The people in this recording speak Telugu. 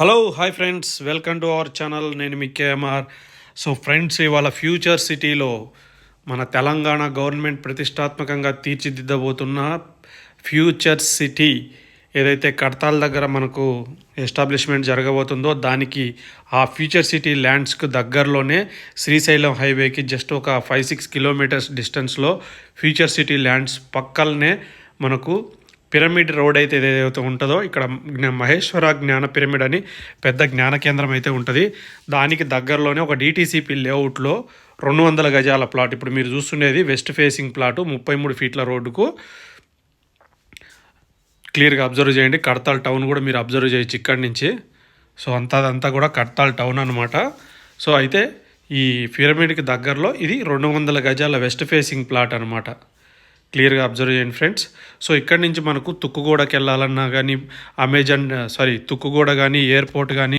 Hello hi friends welcome to our channel నేను మీ కేఎంఆర్ సో ఫ్రెండ్స్ ఇవాళ ఫ్యూచర్ సిటీలో మన తెలంగాణ గవర్నమెంట్ ప్రతిష్టాత్మకంగా తీర్చిదిద్దబోతున్న ఫ్యూచర్ సిటీ ఏదైతే కడతాల దగ్గర మనకు ఎస్టాబ్లిష్మెంట్ జరగబోతుందో దానికి ఆ ఫ్యూచర్ సిటీ ల్యాండ్స్కు దగ్గరలోనే శ్రీశైలం హైవేకి జస్ట్ ఒక ఫైవ్ సిక్స్ కిలోమీటర్స్ డిస్టెన్స్లో ఫ్యూచర్ సిటీ ల్యాండ్స్ పక్కలనే మనకు పిరమిడ్ రోడ్ అయితే ఏదైతే ఉంటుందో ఇక్కడ మహేశ్వర జ్ఞాన పిరమిడ్ అని పెద్ద జ్ఞాన కేంద్రం అయితే ఉంటుంది. దానికి దగ్గరలోనే ఒక డిటీసీపీ లేఅవుట్లో రెండు వందల గజాల ప్లాట్. ఇప్పుడు మీరు చూస్తుండేది వెస్ట్ ఫేసింగ్ ప్లాటు ముప్పై మూడు ఫీట్ల రోడ్డుకు. క్లియర్గా అబ్జర్వ్ చేయండి. కడతాల్ టౌన్ కూడా మీరు అబ్జర్వ్ చేయొచ్చు ఇక్కడి నుంచి. సో అంతా అంతా కూడా కడతాల్ టౌన్ అనమాట సో అయితే ఈ పిరమిడ్కి దగ్గరలో ఇది రెండు వందల గజాల వెస్ట్ ఫేసింగ్ ప్లాట్ అనమాట క్లియర్గా అబ్జర్వ్ చేయండి ఫ్రెండ్స్. సో ఇక్కడి నుంచి మనకు తుక్కుగూడకి వెళ్ళాలన్నా కానీ అమెజాన్ సారీ తుక్కుగూడ కానీ ఎయిర్పోర్ట్ కానీ